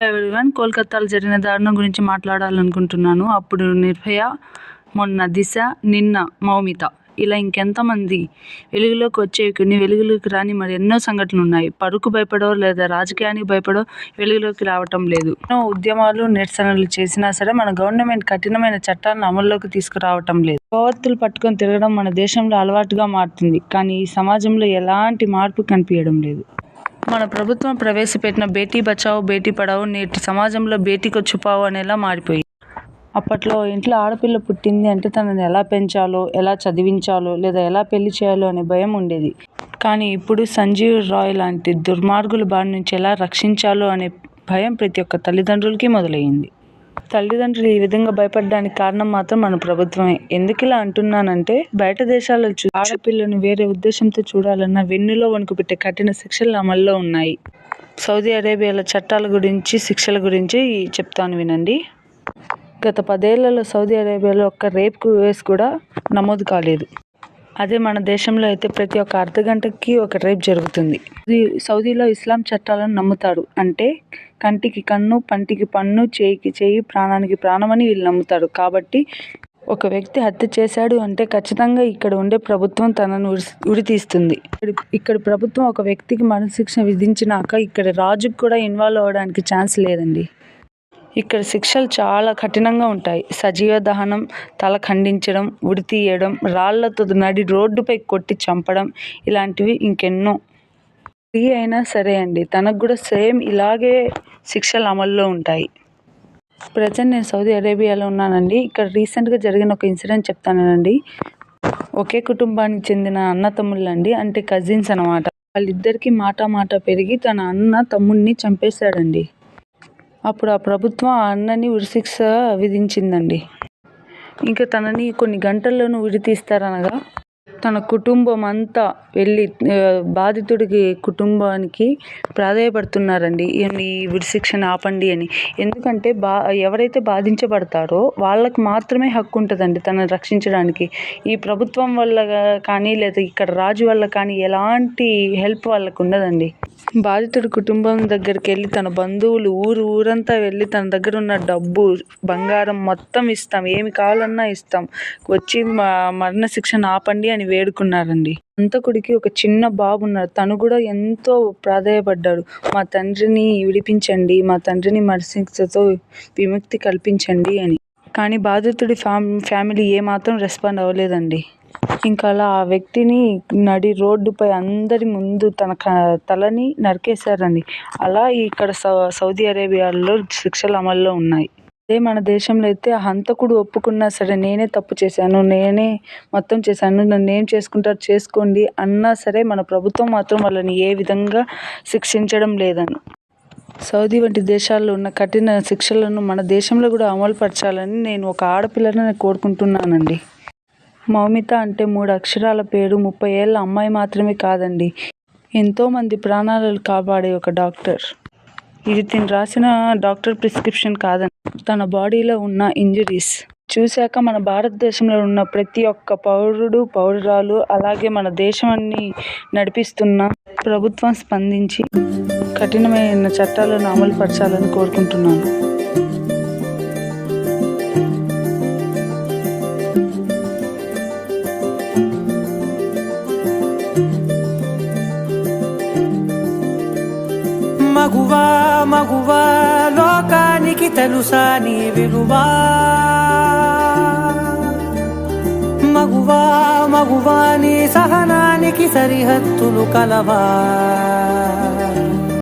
Everyone? కోల్కతాలో జరిగిన దారుణం గురించి మాట్లాడాలనుకుంటున్నాను. అప్పుడు నిర్భయ మొన్న దిశ నిన్న మౌమిత. ఇలా ఇంకెంతమంది వెలుగులోకి వచ్చేవి కొన్ని వెలుగులోకి రాని మరి ఎన్నో సంఘటనలు ఉన్నాయి పరుకు భయపడో లేదా రాజకీయానికి భయపడో వెలుగులోకి రావటం లేదు. ఎన్నో ఉద్యమాలు నిరసనలు చేసినా సరే మన గవర్నమెంట్ కఠినమైన చట్టాలను అమల్లోకి తీసుకురావటం లేదు. కోవత్తులు పట్టుకొని తిరగడం మన దేశంలో అలవాటుగా మారుతుంది. కానీ ఈ సమాజంలో ఎలాంటి మార్పు కనిపించడం లేదు. మన ప్రభుత్వం ప్రవేశపెట్టిన బేటీ బచావో బేటీ పడావో నేటి సమాజంలో బేటీకి చుపావో అనేలా మారిపోయి. అప్పట్లో ఇంట్లో ఆడపిల్ల పుట్టింది అంటే తనని ఎలా పెంచాలో ఎలా చదివించాలో లేదా ఎలా పెళ్ళి చేయాలో అనే భయం ఉండేది. కానీ ఇప్పుడు సంజీవ్ రాయ్ లాంటి దుర్మార్గుల బారి నుంచి ఎలా రక్షించాలో అనే భయం ప్రతి ఒక్క తల్లిదండ్రులకి మొదలయ్యింది. తల్లిదండ్రులు ఈ విధంగా భయపడడానికి కారణం మాత్రం మన ప్రభుత్వమే. ఎందుకు ఇలా అంటున్నానంటే బయట దేశాల్లో చూ ఆడపిల్లను వేరే ఉద్దేశంతో చూడాలన్న వెన్నులో వణుకు పెట్టే కఠిన శిక్షలు అమల్లో ఉన్నాయి. సౌదీ అరేబియాలో చట్టాల గురించి శిక్షల గురించి చెప్తాను వినండి. గత పదేళ్ళలో సౌదీ అరేబియాలో ఒక్క రేప్ కేసు కూడా నమోదు కాలేదు. అదే మన దేశంలో అయితే ప్రతి ఒక్క అర్ధ గంటకి ఒక రేప్ జరుగుతుంది. సౌదీలో ఇస్లాం చట్టాలను నమ్ముతారు. అంటే కంటికి కన్ను పంటికి పన్ను చేయికి చేయి ప్రాణానికి ప్రాణం అని వీళ్ళు నమ్ముతారు. కాబట్టి ఒక వ్యక్తి హత్య చేశాడు అంటే ఖచ్చితంగా ఇక్కడ ఉండే ప్రభుత్వం తనను ఉరి ఉరితీస్తుంది. ఇక్కడ ప్రభుత్వం ఒక వ్యక్తికి మరణశిక్ష విధించినాక ఇక్కడ రాజుకు కూడా ఇన్వాల్వ్ అవ్వడానికి ఛాన్స్ లేదండి. ఇక్కడ శిక్షలు చాలా కఠినంగా ఉంటాయి. సజీవ దహనం తల ఖండించడం ఉరి తీయడం రాళ్ళతో నడి రోడ్డుపై కొట్టి చంపడం ఇలాంటివి ఇంకెన్నో. ఫ్రీ అయినా సరే అండి తనకు కూడా సేమ్ ఇలాగే శిక్షలు అమల్లో ఉంటాయి. ప్రజెంట్ నేను సౌదీ అరేబియాలో ఉన్నానండి. ఇక్కడ రీసెంట్గా జరిగిన ఒక ఇన్సిడెంట్ చెప్తానండి. ఒకే కుటుంబానికి చెందిన అన్న తమ్ముళ్ళు అండి అంటే కజిన్స్ అనమాట వాళ్ళిద్దరికీ మాట మాట పెరిగి తన అన్న తమ్ముడిని చంపేశాడండి. అప్పుడు ఆ ప్రభుత్వం ఆ అన్నని ఉరిశిక్ష విధించిందండి. ఇంకా తనని కొన్ని గంటల్లోనూ ఉరి తన కుటుంబం అంతా వెళ్ళి బాధితుడికి కుటుంబానికి ప్రాధాయపడుతున్నారండి. ఈ ఉరిశిక్షను ఆపండి అని. ఎందుకంటే బా ఎవరైతే బాధించబడతారో వాళ్ళకు మాత్రమే హక్కు ఉంటుందండి తనని రక్షించడానికి. ఈ ప్రభుత్వం వల్ల కానీ లేదా ఇక్కడ రాజు వల్ల కానీ ఎలాంటి హెల్ప్ వాళ్ళకు ఉండదండి. బాధితుడి కుటుంబం దగ్గరికి వెళ్ళి తన బంధువులు ఊరు ఊరంతా వెళ్ళి తన దగ్గర ఉన్న డబ్బు బంగారం మొత్తం ఇస్తాం. ఏమి కావాలన్నా ఇస్తాం. వచ్చి మరణశిక్షను ఆపండి అని వేడుకున్నారండి. అంతకుడికి ఒక చిన్న బాబు ఉన్నారు తను కూడా ఎంతో ప్రాధాయపడ్డాడు. మా తండ్రిని విడిపించండి మా తండ్రిని మరణశిక్షతో విముక్తి కల్పించండి అని. కానీ బాధితుడి ఫ్యామ్ ఫ్యామిలీ ఏమాత్రం రెస్పాండ్ అవ్వలేదండి. ఇంకా అలా ఆ వ్యక్తిని నడి రోడ్డుపై అందరి ముందు తన తలని నరికేశారండి అలా ఇక్కడ సౌ సౌదీ అరేబియాలో శిక్షలు అమల్లో ఉన్నాయి. అదే మన దేశంలో అయితే ఆ హంతకుడు ఒప్పుకున్నా సరే నేనే తప్పు చేశాను నేనే మొత్తం చేశాను నన్ను ఏం చేసుకుంటారు చేసుకోండి అన్నా సరే మన ప్రభుత్వం మాత్రం వాళ్ళని ఏ విధంగా శిక్షించడం లేదని సౌదీ వంటి దేశాల్లో ఉన్న కఠిన శిక్షలను మన దేశంలో కూడా అమలు పరచాలని నేను ఒక ఆడపిల్లని కోరుకుంటున్నానండి. మౌమిత అంటే మూడు అక్షరాల పేరు ముప్పై ఏళ్ళ అమ్మాయి మాత్రమే కాదండి. ఎంతోమంది ప్రాణాలను కాపాడే ఒక డాక్టర్. ఇది తిను రాసిన డాక్టర్ ప్రిస్క్రిప్షన్ కాదండి. తన బాడీలో ఉన్న ఇంజరీస్. చూశాక మన భారతదేశంలో ఉన్న ప్రతి ఒక్క పౌరుడు పౌరురాలు అలాగే మన దేశాన్ని నడిపిస్తున్న ప్రభుత్వం స్పందించి కఠినమైన చట్టాలను అమలుపరచాలని కోరుకుంటున్నాను. మగువా మగువా లోకానికి తెలుసా నీ విలువా? మగువా మగువా నీ సహనానికి సరిహద్దులు కలవా?